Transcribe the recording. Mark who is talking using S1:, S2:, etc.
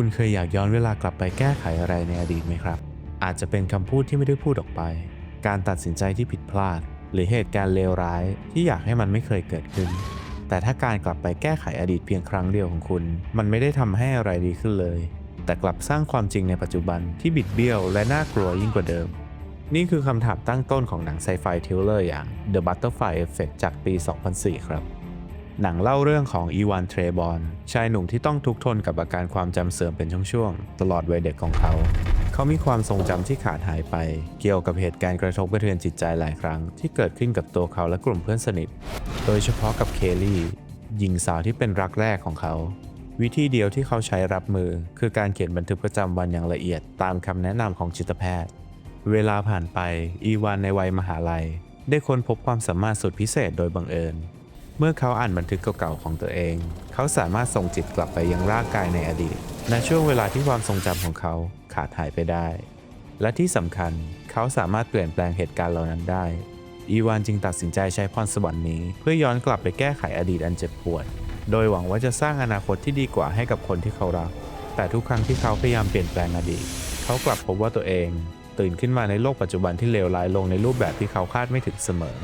S1: คุณเคยอยากย้อนเวลากลับไปแก้ไขอะไรในอดีตไหมครับ อาจจะเป็นคำพูดที่ไม่ได้พูดออกไป การตัดสินใจที่ผิดพลาด หรือเหตุการณ์เลวร้ายที่อยากให้มันไม่เคยเกิดขึ้น แต่ถ้าการกลับไปแก้ไขอดีตเพียงครั้งเดียวของคุณ มันไม่ได้ทำให้อะไรดีขึ้นเลย แต่กลับสร้างความจริงในปัจจุบันที่บิดเบี้ยวและน่ากลัวยิ่งกว่าเดิม นี่คือคำถามตั้งต้นของหนังไซไฟทิลเลอร์อย่าง The Butterfly Effect จากปี 2004 ครับ หนังเล่าเรื่องของอีวานเทรบอนชายหนุ่มที่ต้องทุกทนกับอาการความจำเสื่อมเป็นช่วงๆ ตลอดวัยเด็กของเขา เขามีความทรงจำที่ขาดหายไป เกี่ยวกับเหตุการณ์กระทบกระเทือนจิตใจหลายครั้ง ที่เกิดขึ้นกับตัวเขาและกลุ่มเพื่อนสนิท โดยเฉพาะกับเคลลี่หญิงสาวที่เป็นรักแรกของเขา วิธีเดียวที่เขาใช้รับมือ คือการเขียนบันทึกประจำวันอย่างละเอียดตามคำแนะนำของจิตแพทย์ เวลาผ่านไปอีวานในวัยมหาลัย ได้ค้นพบความสามารถสุดพิเศษโดยบังเอิญ เมื่อเขาอ่านบันทึกเก่าๆของตัวเอง เขาสามารถส่งจิตกลับไปยังร่างกายในอดีตในช่วงเวลาที่ความทรงจำของเขาขาดหายไปได้ และที่สำคัญเขาสามารถเปลี่ยนแปลงเหตุการณ์เหล่านั้นได้ อีวานจึงตัดสินใจใช้พรสวรรค์นี้ เพื่อย้อนกลับไปแก้ไขอดีตอันเจ็บปวด โดยหวังว่าจะสร้างอนาคตที่ดีกว่าให้กับคนที่เขารัก แต่ทุกครั้งที่เขาพยายามเปลี่ยนแปลงอดีต เขากลับพบว่าตัวเอง ตื่นขึ้นมาในโลกปัจจุบันที่เลวร้ายลงในรูปแบบที่เขาคาดไม่ถึงเสมอ